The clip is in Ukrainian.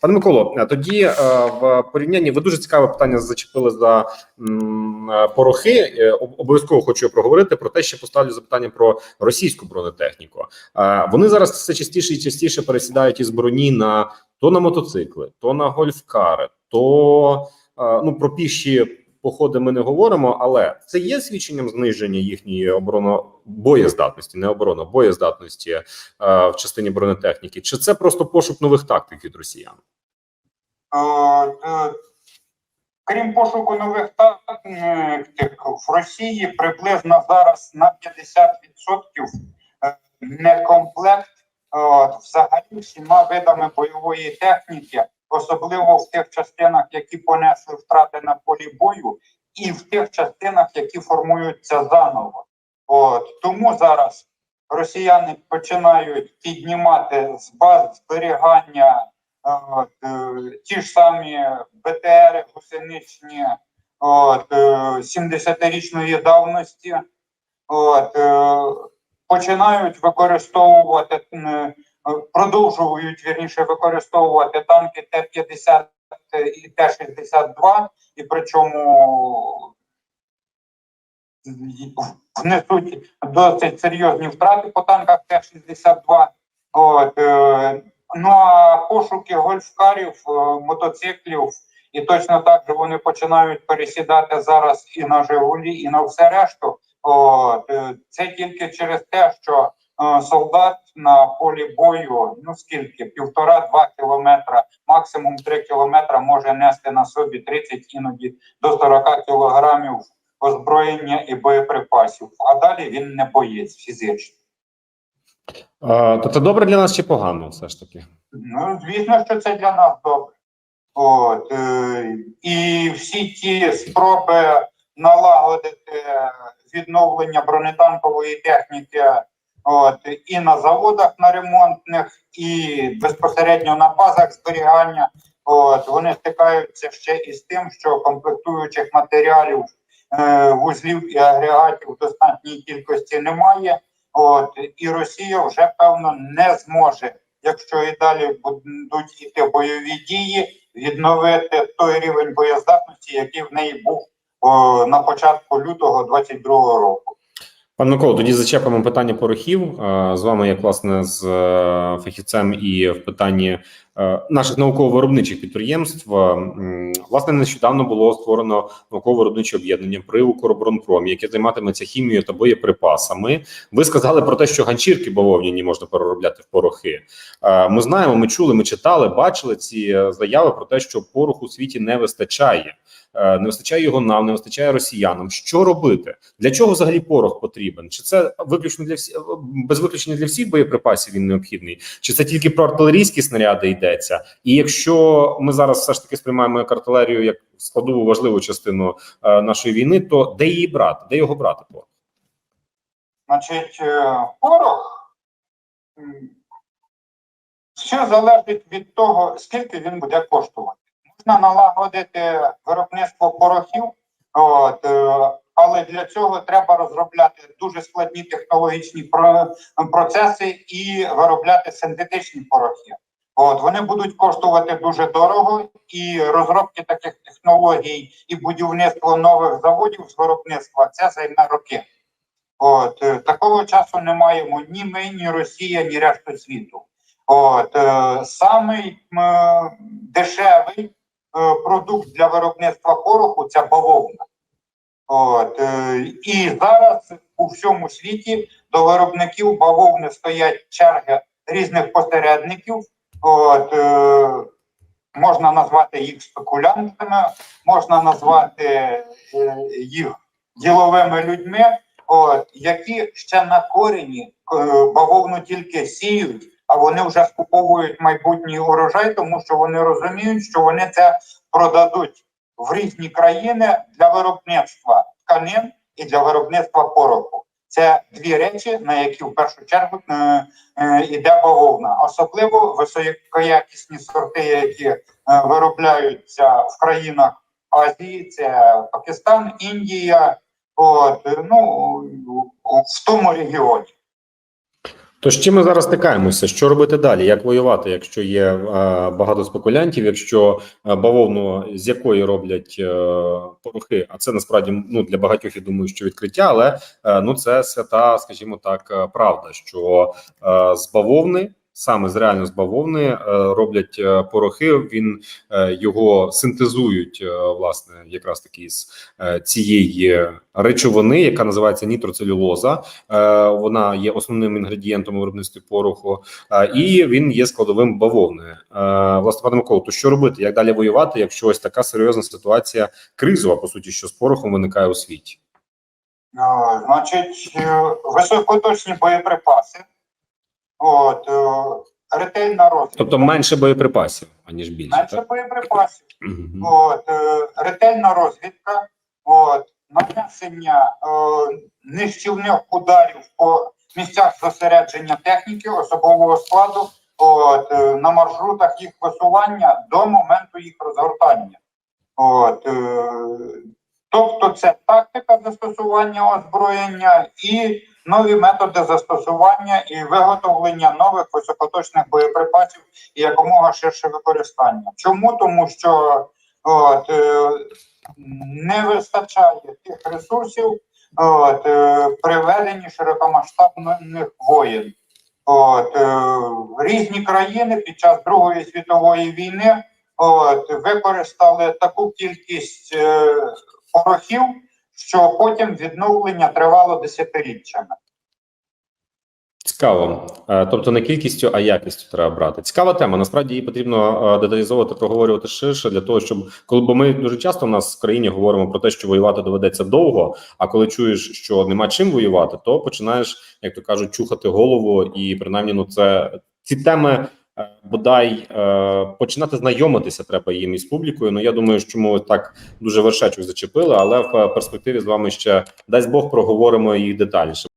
Пане Миколо, тоді е, в порівнянні ви дуже цікаве питання зачепили за е, порохи. Е, Обов'язково хочу проговорити про те, що поставлю запитання про російську бронетехніку. Е, Вони зараз все частіше і частіше пересідають із броні на то на мотоцикли, то на гольфкари, то е, ну про піші походи ми не говоримо, але це є свідченням зниження їхньої обороно боєздатності, не оборони, боєздатності е, в частині бронетехніки, чи це просто пошук нових тактик від росіян? Е, е, Крім пошуку нових тактик, в Росії приблизно зараз на 50% е, некомплект взагалі всіма видами бойової техніки, особливо в тих частинах, які понесли втрати на полі бою, і в тих частинах, які формуються заново. От тому зараз росіяни починають піднімати з баз зберігання от, е, ті ж самі БТР гусеничні от, е, 70-річної давності, от, е, починають використовувати, е, продовжують вірніше використовувати танки Т-50 і Т-62, і причому внесуть досить серйозні втрати по танках Т-62. От, е, ну а пошуки гольфкарів, е, мотоциклів, і точно так же вони починають пересідати зараз і на Жигулі, і на все решту. От, е, це тільки через те, що е, солдат на полі бою, ну скільки, півтора-два кілометра, максимум три кілометра може нести на собі 30, іноді до 40 кілограмів озброєння і боєприпасів. А далі він не боєць фізично. Е, То це добре для нас чи погано, все ж таки? Ну, звісно, що це для нас добре. От, е, і всі ті спроби налагодити відновлення бронетанкової техніки от, і на заводах на ремонтних, і безпосередньо на базах зберігання. От, вони стикаються ще із тим, що комплектуючих матеріалів, е, вузлів і агрегатів в достатній кількості немає. От, і Росія вже певно не зможе, якщо і далі будуть іти бойові дії, відновити той рівень боєздатності, який в неї був о, на початку лютого 22-го року. Пане Миколо, тоді зачепимо питання порохів. З вами, як власне, з е, фахівцем і в питанні наших науково-виробничих підприємств. Е, Власне, нещодавно було створено науково-виробниче об'єднання при Укроборонпромі, яке займатиметься хімією та боєприпасами. Ви сказали про те, що ганчірки бавовняні можна переробляти в порохи. Е, Ми знаємо, ми чули, ми читали, бачили ці е, заяви про те, що пороху у світі не вистачає. Е, Не вистачає його нам, не вистачає росіянам. Що робити? Для чого взагалі порох потрібен? Чи це виключно для всі без виключення для всіх боєприпасів він необхідний? Чи це тільки про артилерійські снаряди йдеться? І якщо ми зараз все ж таки сприймаємо як артилерію як складову важливу частину е, нашої війни, то де її брати? Де його брати? Порох? Значить, е, порох все залежить від того, скільки він буде коштувати. Можна налагодити виробництво порохів, от, е, але для цього треба розробляти дуже складні технологічні процеси і виробляти синтетичні порохи. От вони будуть коштувати дуже дорого, і розробки таких технологій і будівництво нових заводів з виробництва це займе роки. От е, такого часу не маємо ні ми, ні Росія, ні решта світу. От е, самий м, дешевий е, продукт для виробництва пороху це бавовна. От е, і зараз у всьому світі до виробників бавовни стоять черги різних посередників. От е, можна назвати їх спекулянтами, можна назвати е, їх діловими людьми от, які ще на корені е, бавовну тільки сіють, а вони вже скуповують майбутній урожай, тому що вони розуміють, що вони це продадуть в різні країни для виробництва тканин і для виробництва пороху. Це дві речі, на які в першу чергу е, е, йде бавовна, особливо високоякісні сорти, які е, виробляються в країнах Азії, це Пакистан, Індія, От, ну, в тому регіоні. То чим ми зараз стикаємося? Що робити далі? Як воювати, якщо є е, багато спекулянтів, якщо е, бавовну, з якої роблять е, порохи, а це насправді ну для багатьох я думаю, що відкриття, але е, ну це свята, скажімо так, е, правда, що е, з бавовни. Саме з реально з бавовни е, роблять е, порохи. Він е, його синтезують власне якраз таки з цієї речовини, яка називається нітроцелюлоза. Вона є основним інгредієнтом виробництві пороху, і він є складовим бавовни. Власне, пане Миколо, то що робити? Як далі воювати, якщо ось така серйозна ситуація кризова, по суті, що з порохом виникає у світі? Значить, високоточні боєприпаси. От, е, ретельна розвідка. Тобто менше боєприпасів, аніж більше. менше Так? боєприпасів. Мгм. От, е, ретельна розвідка, от, нанесення е, нищівних ударів по місцях зосередження техніки, особового складу, от, е, на маршрутах їх висування до моменту їх розгортання. От, е, тобто це тактика застосування озброєння і нові методи застосування і виготовлення нових високоточних боєприпасів і якомога ширше використання. Чому? Тому що от, е, не вистачає тих ресурсів от, е, при широкомасштабних воєн. От, е, різні країни під час Другої світової війни от, використали таку кількість порохів, що потім відновлення тривало десятиріччями. Цікаво, Е, тобто не кількістю, а якістю треба брати. Цікава тема. Насправді її потрібно е, деталізовувати, проговорювати ширше для того, щоб коли бо ми дуже часто в нас в країні говоримо про те, що воювати доведеться довго. А коли чуєш, що нема чим воювати, то починаєш, як то кажуть, чухати голову, і принаймні, ну це ці теми. Е, Бодай е, починати знайомитися треба їм із публікою. Ну я думаю, що ми так дуже вершечок зачепили, але в перспективі з вами ще дасть Бог проговоримо їх детальніше.